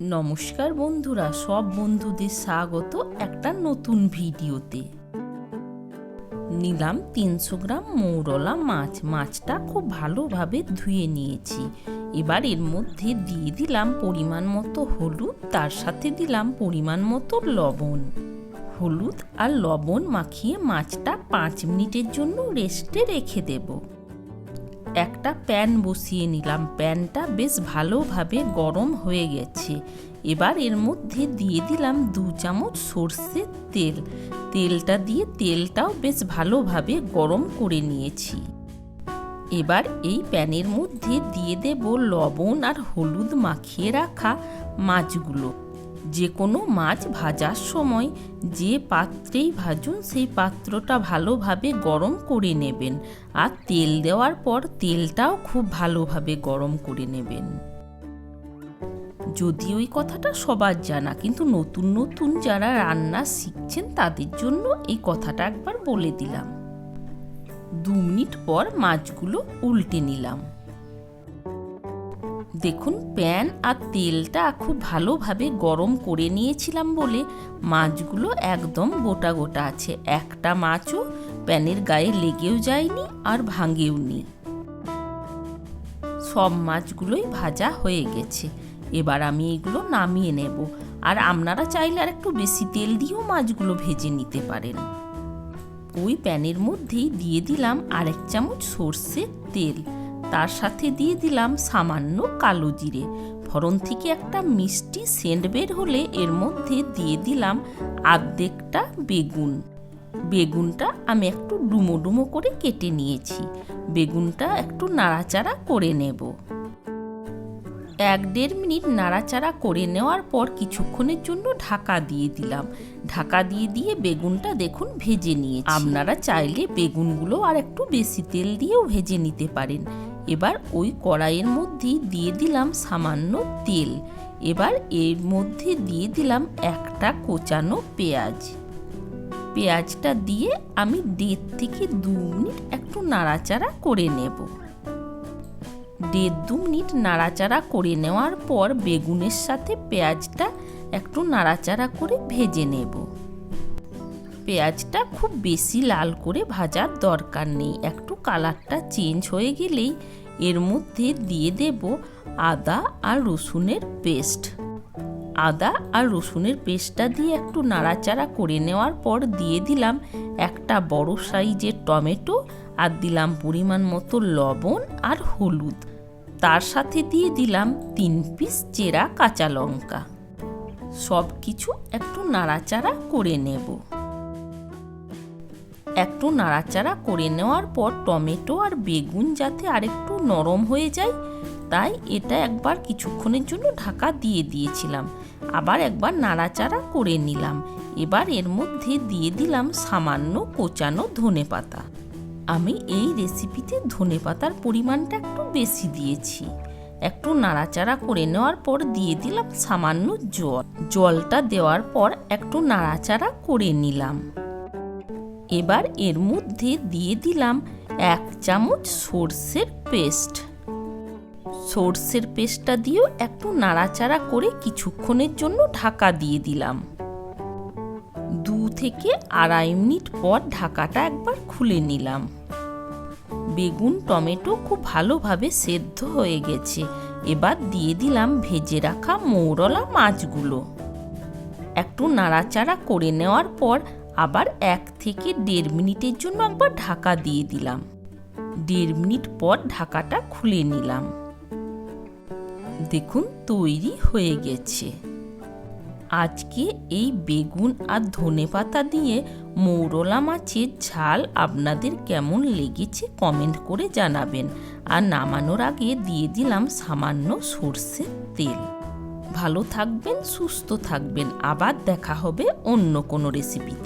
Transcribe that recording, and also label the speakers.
Speaker 1: নমস্কার বন্ধুরা, সব বন্ধুদের স্বাগত একটা নতুন ভিডিওতে। নিলাম তিনশো গ্রাম মৌরলা মাছ। মাছটা খুব ভালোভাবে ধুয়ে নিয়েছি। এবার এর মধ্যে দিয়ে দিলাম পরিমাণ মতো হলুদ, তার সাথে দিলাম পরিমাণ মতো লবণ। হলুদ আর লবণ মাখিয়ে মাছটা পাঁচ মিনিটের জন্য রেস্টে রেখে দেবো। একটা প্যান বসিয়ে নিলাম। প্যানটা বেশ ভালোভাবে গরম হয়ে গেছে। এবার এর মধ্যে দিয়ে দিলাম দু চামচ সর্ষের তেল। তেলটা দিয়ে তেলটাও বেশ ভালোভাবে গরম করে নিয়েছি। এবার এই প্যানের মধ্যে দিয়ে দেব লবণ আর হলুদ মাখিয়ে রাখা মাছগুলো। যে কোনো মাছ ভাজার সময় যে পাত্রেই ভাজুন, সেই পাত্রটা ভালোভাবে গরম করে নেবেন। আর তেল দেওয়ার পর তেলটাও খুব ভালোভাবে গরম করে নেবেন। যদি ওই কথাটা সবার জানা, কিন্তু নতুন নতুন যারা রান্না শিখছেন, তাদের জন্য এই কথাটা একবার বলে দিলাম। দু মিনিট পর মাছগুলো উল্টে নিলাম। দেখুন, প্যান আর তেলটা খুব ভালোভাবে গরম করে নিয়েছিলাম বলে মাছগুলো একদম গোটা গোটা আছে। একটা মাছও প্যানের গায়ে লেগেও যায়নি আর ভাঙেও নি সব মাছগুলোই ভাজা হয়ে গেছে। এবার আমি এগুলো নামিয়ে নেব। আর আপনারা চাইলে আর একটু বেশি তেল দিয়েও মাছগুলো ভেজে নিতে পারেন। ওই প্যানের মধ্যেই দিয়ে দিলাম আরেক চামচ সর্ষের তেল। তার সাথে দিয়ে দিলাম সামান্য কালো জিরে। ফোড়ন থেকে একটা মিষ্টি সেন্ট বের হলে এর মধ্যে দিয়ে দিলাম আর্ধেকটা বেগুন। বেগুনটা আমি একটু ডুমো ডুমো করে কেটে নিয়েছি। বেগুনটা একটু নাড়াচাড়া করে নেব। এক দেড় মিনিট নাড়াচাড়া করে নেওয়ার পর কিছুক্ষণের জন্য ঢাকা দিয়ে দিলাম। ঢাকা দিয়ে দিয়ে বেগুনটা দেখুন ভেজে নিয়ে আপনারা চাইলে বেগুনগুলো আর একটু বেশি তেল দিয়েও ভেজে নিতে পারেন। এবার ওই কড়াইয়ের মধ্যেই দিয়ে দিলাম সামান্য তেল। এবার এর মধ্যে দিয়ে দিলাম একটা কোচানো পেঁয়াজ। পেঁয়াজটা দিয়ে আমি দেড় থেকে দু মিনিট একটু নাড়াচাড়া করে নেব। দেড় দু মিনিট নাড়াচাড়া করে নেওয়ার পর বেগুনের সাথে পেঁয়াজটা একটু নাড়াচাড়া করে ভেজে নেব। পেঁয়াজটা খুব বেশি লাল করে ভাজার দরকার নেই। একটু কালারটা চেঞ্জ হয়ে গেলেই এর মধ্যে দিয়ে দেব আদা আর রসুনের পেস্ট। আদা আর রসুনের পেস্টটা দিয়ে একটু নাড়াচাড়া করে নেওয়ার পর দিয়ে দিলাম একটা বড় সাইজের টমেটো আর দিলাম পরিমাণ মতো লবণ আর হলুদ। তার সাথে দিয়ে দিলাম তিন পিস চেরা কাঁচা লঙ্কা। সব কিছু একটু নাড়াচাড়া করে নেব। একটু নাড়াচাড়া করে নেওয়ার পর টমেটো আর বেগুন যাতে আরেকটু নরম হয়ে যায় তাই এটা একবার কিছুক্ষণের জন্য ঢাকা দিয়ে দিয়েছিলাম। আবার একবার নাড়াচাড়া করে নিলাম। এবার এর মধ্যে দিয়ে দিলাম সামান্য কোচানো ধনে পাতা। আমি এই রেসিপিতে ধনে পাতার পরিমাণটা একটু বেশি দিয়েছি। একটু নাড়াচাড়া করে নেওয়ার পর দিয়ে দিলাম সামান্য জল। জলটা দেওয়ার পর একটু নাড়াচাড়া করে নিলাম। এবার এর মধ্যে দিয়ে দিলাম এক চামচ সর্ষের পেস্ট। সর্ষের পেস্টটা দিয়েও একটু নাড়াচাড়া করে কিছুক্ষণের জন্য ঢাকা দিয়ে দিলাম। দু থেকে আড়াই মিনিট পর ঢাকাটা একবার খুলে নিলাম। বেগুন, টমেটো খুব ভালোভাবে সেদ্ধ হয়ে গেছে। এবার দিয়ে দিলাম ভেজে রাখা মৌরলা মাছগুলো। একটু নাড়াচাড়া করে নেওয়ার পর আবার এক থেকে দেড় মিনিটের জন্য একবার ঢাকা দিয়ে দিলাম। দেড় মিনিট পর ঢাকাটা খুলে নিলাম। দেখুন, তৈরি হয়ে গেছে। আজকে এই বেগুন আর ধনে পাতা দিয়ে মৌরলা মাছের ঝাল আপনাদের কেমন লেগেছে কমেন্ট করে জানাবেন। আর নামানোর আগে দিয়ে দিলাম সামান্য সর্ষের তেল। ভালো থাকবেন, সুস্থ থাকবেন। আবার দেখা হবে অন্য কোনো রেসিপিতে